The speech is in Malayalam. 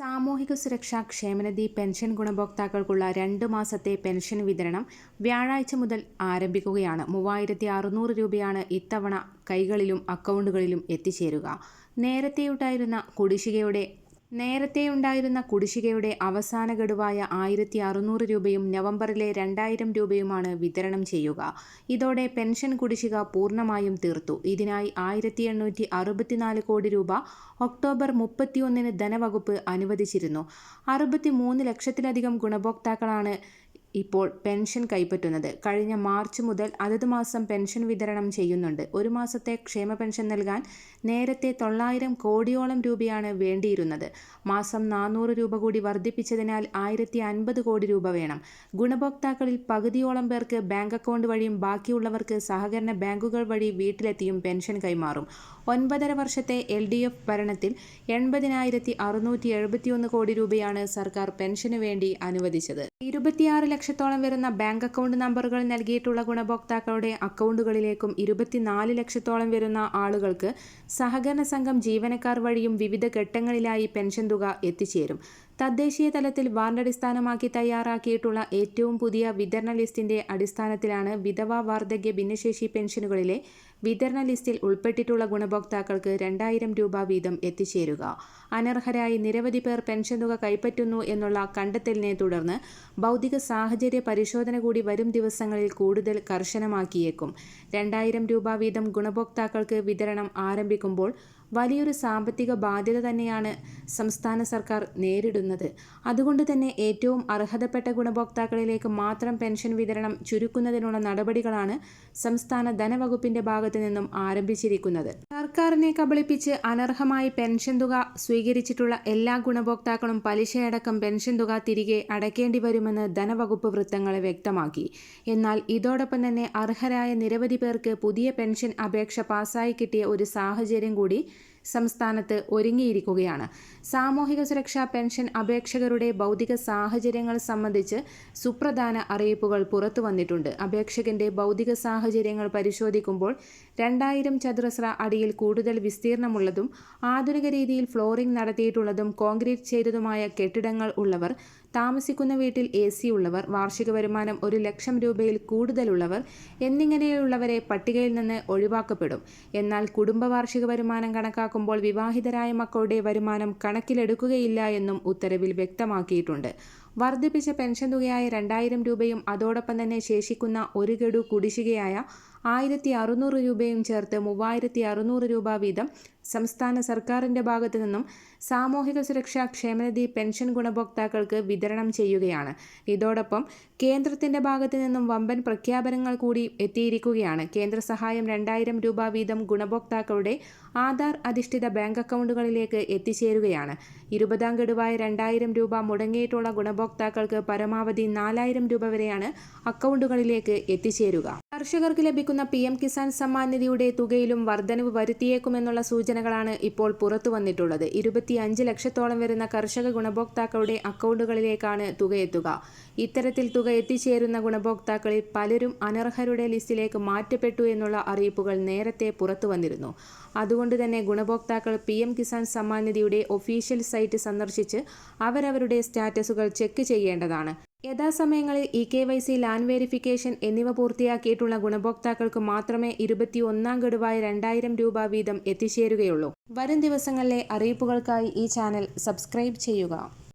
സാമൂഹിക സുരക്ഷാ ക്ഷേമനിധി പെൻഷൻ ഗുണഭോക്താക്കൾക്കുള്ള രണ്ട് മാസത്തെ പെൻഷൻ വിതരണം വ്യാഴാഴ്ച മുതൽ ആരംഭിക്കുകയാണ്. മൂവായിരത്തി അറുന്നൂറ് രൂപയാണ് ഇത്തവണ കൈകളിലും അക്കൗണ്ടുകളിലും എത്തിച്ചേരുക. നേരത്തെയുണ്ടായിരുന്ന കുടിശ്ശികയുടെ നേരത്തെയുണ്ടായിരുന്ന കുടിശ്ശികയുടെ അവസാന ഗഡുവായ ആയിരത്തി അറുന്നൂറ് രൂപയും നവംബറിലെ രണ്ടായിരം രൂപയുമാണ് വിതരണം ചെയ്യുക. ഇതോടെ പെൻഷൻ കുടിശ്ശിക പൂർണമായും തീർത്തു. ഇതിനായി ആയിരത്തി എണ്ണൂറ്റി അറുപത്തിനാല് കോടി രൂപ ഒക്ടോബർ മുപ്പത്തിയൊന്നിന് ധനവകുപ്പ് അനുവദിച്ചിരുന്നു. അറുപത്തി മൂന്ന് ലക്ഷത്തിലധികം ഗുണഭോക്താക്കളാണ് ഇപ്പോൾ പെൻഷൻ കൈപ്പറ്റുന്നത്. കഴിഞ്ഞ മാർച്ച് മുതൽ അതത് മാസം പെൻഷൻ വിതരണം ചെയ്യുന്നുണ്ട്. ഒരു മാസത്തെ ക്ഷേമ പെൻഷൻ നൽകാൻ നേരത്തെ തൊള്ളായിരം കോടിയോളം രൂപയാണ് വേണ്ടിയിരുന്നത്. മാസം നാനൂറ് രൂപ കൂടി വർദ്ധിപ്പിച്ചതിനാൽ ആയിരത്തി അൻപത് കോടി രൂപ വേണം. ഗുണഭോക്താക്കളിൽ പകുതിയോളം പേർക്ക് ബാങ്ക് അക്കൗണ്ട് വഴിയും ബാക്കിയുള്ളവർക്ക് സഹകരണ ബാങ്കുകൾ വഴി വീട്ടിലെത്തിയും പെൻഷൻ കൈമാറും. ഒൻപതര വർഷത്തെ എൽ ഡി എഫ് ഭരണത്തിൽ എൺപതിനായിരത്തി അറുന്നൂറ്റി എഴുപത്തിയൊന്ന് കോടി രൂപയാണ് സർക്കാർ പെൻഷനു വേണ്ടി അനുവദിച്ചത്. ഇരുപത്തിയാറ് ലക്ഷത്തോളം വരുന്ന ബാങ്ക് അക്കൗണ്ട് നമ്പറുകൾ നൽകിയിട്ടുള്ള ഗുണഭോക്താക്കളുടെ അക്കൗണ്ടുകളിലേക്കും ഇരുപത്തിനാല് ലക്ഷത്തോളം വരുന്ന ആളുകൾക്ക് സഹകരണ സംഘം ജീവനക്കാർ വഴിയും വിവിധ ഘട്ടങ്ങളിലായി പെൻഷൻ തുക എത്തിച്ചേരും. തദ്ദേശീയ തലത്തിൽ വാർഡടിസ്ഥാനമാക്കി തയ്യാറാക്കിയിട്ടുള്ള ഏറ്റവും പുതിയ വിതരണ ലിസ്റ്റിന്റെ അടിസ്ഥാനത്തിലാണ് വിധവ വാർദ്ധക്യ ഭിന്നശേഷി പെൻഷനുകളിലെ വിതരണ ലിസ്റ്റിൽ ഉൾപ്പെട്ടിട്ടുള്ള ഗുണഭോക്താക്കൾക്ക് രണ്ടായിരം രൂപ വീതം എത്തിച്ചേരുക. അനർഹരായി നിരവധി പേർ പെൻഷൻ തുക കൈപ്പറ്റുന്നു എന്നുള്ള കണ്ടെത്തലിനെ തുടർന്ന് ഭൗതിക സാഹചര്യ പരിശോധന കൂടി വരും ദിവസങ്ങളിൽ കൂടുതൽ കർശനമാക്കിയേക്കും. രണ്ടായിരം രൂപ വീതം ഗുണഭോക്താക്കൾക്ക് വിതരണം ആരംഭിക്കുമ്പോൾ വലിയൊരു സാമ്പത്തിക ബാധ്യത തന്നെയാണ് സംസ്ഥാന സർക്കാർ നേരിടുന്നത്. അതുകൊണ്ട് തന്നെ ഏറ്റവും അർഹതപ്പെട്ട ഗുണഭോക്താക്കളിലേക്ക് മാത്രം പെൻഷൻ വിതരണം ചുരുക്കുന്നതിനുള്ള നടപടികളാണ് സംസ്ഥാന ധനവകുപ്പിന്റെ ഭാഗത്തു നിന്നും ആരംഭിച്ചിരിക്കുന്നത്. സർക്കാരിനെ കബളിപ്പിച്ച് അനർഹമായി പെൻഷൻ തുക സ്വീകരിച്ചിട്ടുള്ള എല്ലാ ഗുണഭോക്താക്കളും പലിശയടക്കം പെൻഷൻ തുക തിരികെ അടയ്ക്കേണ്ടി വരുമെന്ന് ധനവകുപ്പ് വൃത്തങ്ങളെ വ്യക്തമാക്കി. എന്നാൽ ഇതോടൊപ്പം തന്നെ അർഹരായ നിരവധി പേർക്ക് പുതിയ പെൻഷൻ അപേക്ഷ പാസ്സായി കിട്ടിയ ഒരു സാഹചര്യം കൂടി സംസ്ഥാനത്ത് ഒരുങ്ങിയിരിക്കുകയാണ്. സാമൂഹിക സുരക്ഷാ പെൻഷൻ അപേക്ഷകരുടെ ഭൗതിക സാഹചര്യങ്ങൾ സംബന്ധിച്ച് സുപ്രധാന അറിയിപ്പുകൾ പുറത്തു വന്നിട്ടുണ്ട്. അപേക്ഷകന്റെ ഭൗതിക സാഹചര്യങ്ങൾ പരിശോധിക്കുമ്പോൾ രണ്ടായിരം ചതുരശ്ര അടിയിൽ കൂടുതൽ വിസ്തീർണമുള്ളതും ആധുനിക രീതിയിൽ ഫ്ലോറിംഗ് നടത്തിയിട്ടുള്ളതും കോൺക്രീറ്റ് ചെയ്തതുമായ കെട്ടിടങ്ങൾ ഉള്ളവർ താമസിക്കുന്ന വീട്ടിൽ എ സി ഉള്ളവർ വാർഷിക വരുമാനം ഒരു ലക്ഷം രൂപയിൽ കൂടുതലുള്ളവർ എന്നിങ്ങനെയുള്ളവരെ പട്ടികയിൽ നിന്ന് ഒഴിവാക്കപ്പെടും. എന്നാൽ കുടുംബ വാർഷിക വരുമാനം കണക്കാക്കുമ്പോൾ വിവാഹിതരായ മക്കളുടെ വരുമാനം കണക്കിലെടുക്കുകയില്ല എന്നും ഉത്തരവിൽ വ്യക്തമാക്കിയിട്ടുണ്ട്. വർദ്ധിപ്പിച്ച പെൻഷൻ തുകയായ രണ്ടായിരം രൂപയും അതോടൊപ്പം തന്നെ ശേഷിക്കുന്ന ഒരു ഗഡു കുടിശ്ശികയായ ആയിരത്തി അറുന്നൂറ് രൂപയും ചേർത്ത് മൂവായിരത്തി അറുന്നൂറ് രൂപ വീതം സംസ്ഥാന സർക്കാരിന്റെ ഭാഗത്തു നിന്നും സാമൂഹിക സുരക്ഷാ ക്ഷേമനിധി പെൻഷൻ ഗുണഭോക്താക്കൾക്ക് വിതരണം ചെയ്യുകയാണ്. ഇതോടൊപ്പം കേന്ദ്രത്തിന്റെ ഭാഗത്തു നിന്നും വമ്പൻ പ്രഖ്യാപനങ്ങൾ കൂടി എത്തിയിരിക്കുകയാണ്. കേന്ദ്ര സഹായം രണ്ടായിരം രൂപ വീതം ഗുണഭോക്താക്കളുടെ ആധാർ അധിഷ്ഠിത ബാങ്ക് അക്കൗണ്ടുകളിലേക്ക് എത്തിച്ചേരുകയാണ്. ഇരുപതാം ഗഡുവായ രണ്ടായിരം രൂപ മുടങ്ങിയിട്ടുള്ള ഗുണഭോക്താക്കൾക്ക് പരമാവധി നാലായിരം രൂപ വരെയാണ് അക്കൗണ്ടുകളിലേക്ക് എത്തിച്ചേരുക. കർഷകർക്ക് ലഭിക്കുന്ന പി എം കിസാൻ സമ്മാൻ നിധിയുടെ തുകയിലും വർധനവ് വരുത്തിയേക്കുമെന്നുള്ള സൂചനകളാണ് ഇപ്പോൾ പുറത്തു വന്നിട്ടുള്ളത്. ഇരുപത്തിയഞ്ച് ലക്ഷത്തോളം വരുന്ന കർഷക ഗുണഭോക്താക്കളുടെ അക്കൗണ്ടുകളിലേക്കാണ് തുകയെത്തുക. ഇത്തരത്തിൽ തുക എത്തിച്ചേരുന്ന ഗുണഭോക്താക്കളിൽ പലരും അനർഹരുടെ ലിസ്റ്റിലേക്ക് മാറ്റപ്പെട്ടു എന്നുള്ള അറിയിപ്പുകൾ നേരത്തെ പുറത്തു വന്നിരുന്നു. അതുകൊണ്ട് തന്നെ ഗുണഭോക്താക്കൾ പി എം കിസാൻ സമ്മാൻ നിധിയുടെ ഒഫീഷ്യൽ സൈറ്റ് സന്ദർശിച്ച് അവരവരുടെ സ്റ്റാറ്റസുകൾ ചെക്ക് ചെയ്യേണ്ടതാണ്. യഥാസമയങ്ങളിൽ E K Y C land verification എന്നിവ പൂർത്തിയാക്കിയിട്ടുള്ള ഗുണഭോക്താക്കൾക്ക് മാത്രമേ ഇരുപത്തിയൊന്നാം ഗഡുവായ രണ്ടായിരം രൂപ വീതം എത്തിച്ചേരുകയുള്ളൂ. വരും ദിവസങ്ങളിലെ അറിയിപ്പുകൾക്കായി ഈ ചാനൽ സബ്സ്ക്രൈബ് ചെയ്യുക.